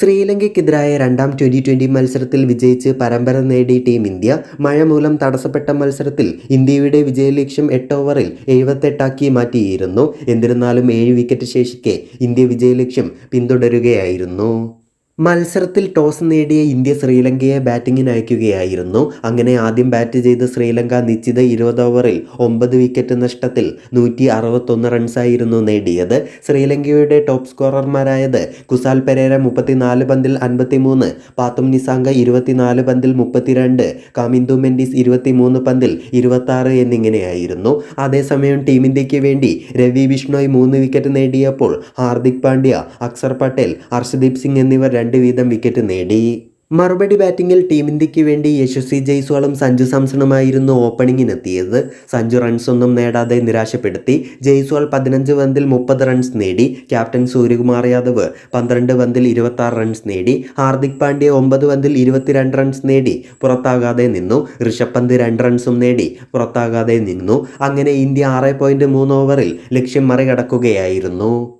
ശ്രീലങ്കയ്ക്കെതിരായ രണ്ടാം twenty twenty മത്സരത്തിൽ വിജയിച്ച് പരമ്പര നേടി ടീം ഇന്ത്യ. മഴ മൂലം തടസ്സപ്പെട്ട മത്സരത്തിൽ ഇന്ത്യയുടെ വിജയലക്ഷ്യം എട്ട് ഓവറിൽ എഴുപത്തെട്ടാക്കി മാറ്റിയിരുന്നു. എന്നിരുന്നാലും ഏഴ് വിക്കറ്റ് ശേഷിക്കെ ഇന്ത്യ വിജയലക്ഷ്യം പിന്തുടരുകയായിരുന്നു. മത്സരത്തിൽ ടോസ് നേടിയ ഇന്ത്യ ശ്രീലങ്കയെ ബാറ്റിംഗിന് അയക്കുകയായിരുന്നു. അങ്ങനെ ആദ്യം ബാറ്റ് ചെയ്ത ശ്രീലങ്ക നിശ്ചിത ഇരുപത് ഓവറിൽ ഒമ്പത് വിക്കറ്റ് നഷ്ടത്തിൽ നൂറ്റി അറുപത്തൊന്ന് റൺസായിരുന്നു നേടിയത്. ശ്രീലങ്കയുടെ ടോപ്പ് സ്കോറർമാരായത് കുസാൽ പെരേര മുപ്പത്തിനാല് പന്തിൽ അൻപത്തിമൂന്ന് പാത്തും നിസാങ്ക ഇരുപത്തിനാല് പന്തിൽ മുപ്പത്തിരണ്ട് കാമിന്ദു മെൻഡിസ് ഇരുപത്തിമൂന്ന് പന്തിൽ ഇരുപത്താറ് എന്നിങ്ങനെയായിരുന്നു. അതേസമയം ടീം ഇന്ത്യയ്ക്ക് വേണ്ടി രവി ബിഷ്ണോയ് മൂന്ന് വിക്കറ്റ് നേടിയപ്പോൾ ഹാർദിക് പാണ്ഡ്യ അക്സർ പട്ടേൽ ഹർഷദീപ് സിംഗ് എന്നിവർ രണ്ട് വീതം വിക്കറ്റ് നേടി. മറുപടി ബാറ്റിംഗിൽ ടീം ഇന്ത്യയ്ക്ക് വേണ്ടി യശസ്വി ജയ്സ്വാളും സഞ്ജു സാംസണുമായിരുന്നു ഓപ്പണിങ്ങിനെത്തിയത്. സഞ്ജു റൺസൊന്നും നേടാതെ നിരാശപ്പെടുത്തി. ജയ്സ്വാൾ പതിനഞ്ച് പന്തിൽ മുപ്പത് റൺസ് നേടി. ക്യാപ്റ്റൻ സൂര്യകുമാർ യാദവ് പന്ത്രണ്ട് പന്തിൽ ഇരുപത്തി റൺസ് നേടി. ഹാർദിക് പാണ്ഡ്യ ഒമ്പത് പന്തിൽ ഇരുപത്തിരണ്ട് റൺസ് നേടി. പുറത്താകാതെ നിന്നു. ഋഷഭ് പന്ത് രണ്ട് റൺസും നേടി. പുറത്താകാതെ നിന്നു. അങ്ങനെ ഇന്ത്യ ആറ് പോയിന്റ് മൂന്ന് ഓവറിൽ ലക്ഷ്യം മറികടക്കുകയായിരുന്നു.